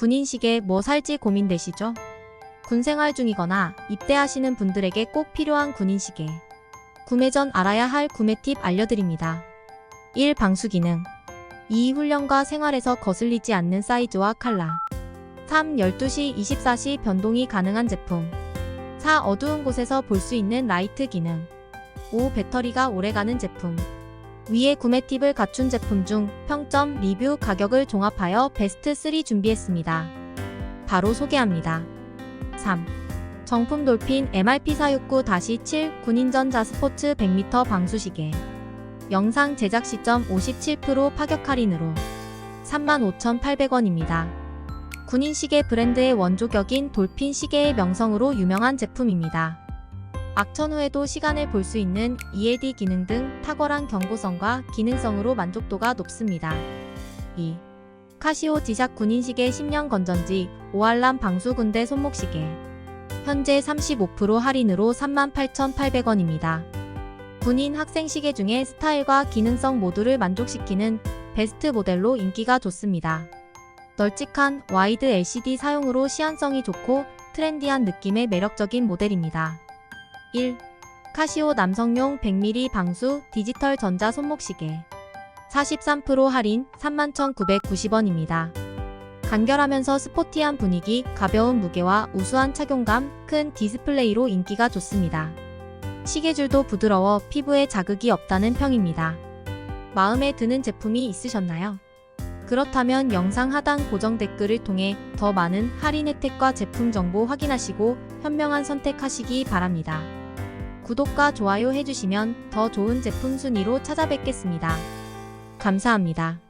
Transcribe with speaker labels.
Speaker 1: 군인 시계 뭐 살지 고민되시죠? 군 생활 중이거나 입대하시는 분들에게 꼭 필요한 군인 시계. 구매 전 알아야 할 구매 팁 알려드립니다. 1. 방수 기능. 2. 훈련과 생활에서 거슬리지 않는 사이즈와 컬러. 3. 12시 24시 변동이 가능한 제품. 4. 어두운 곳에서 볼 수 있는 라이트 기능. 5. 배터리가 오래가는 제품. 위의 구매 팁을 갖춘 제품 중 평점, 리뷰, 가격을 종합하여 베스트 3 준비했습니다. 바로 소개합니다. 3. 정품 돌핀 MRP469-7 군인전자 스포츠 100m 방수시계. 영상 제작 시점 57% 파격 할인으로 35,800원입니다. 군인 시계 브랜드의 원조격인 돌핀 시계의 명성으로 유명한 제품입니다. 악천 후에도 시간을 볼 수 있는 ELD 기능 등 탁월한 경고성과 기능성으로 만족도가 높습니다. 2. 카시오 지샥 군인시계 10년 건전지 오알람 방수 군대 손목시계 현재 35% 할인으로 38,800원입니다. 군인 학생 시계 중에 스타일과 기능성 모두를 만족시키는 베스트 모델로 인기가 좋습니다. 널찍한 와이드 LCD 사용으로 시안성이 좋고 트렌디한 느낌의 매력적인 모델입니다. 1. 카시오 남성용 100mm 방수 디지털 전자 손목시계 43% 할인 31,990원입니다. 간결하면서 스포티한 분위기, 가벼운 무게와 우수한 착용감, 큰 디스플레이로 인기가 좋습니다. 시계줄도 부드러워 피부에 자극이 없다는 평입니다. 마음에 드는 제품이 있으셨나요? 그렇다면 영상 하단 고정 댓글을 통해 더 많은 할인 혜택과 제품 정보 확인하시고 현명한 선택하시기 바랍니다. 구독과 좋아요 해주시면 더 좋은 제품 순위로 찾아뵙겠습니다. 감사합니다.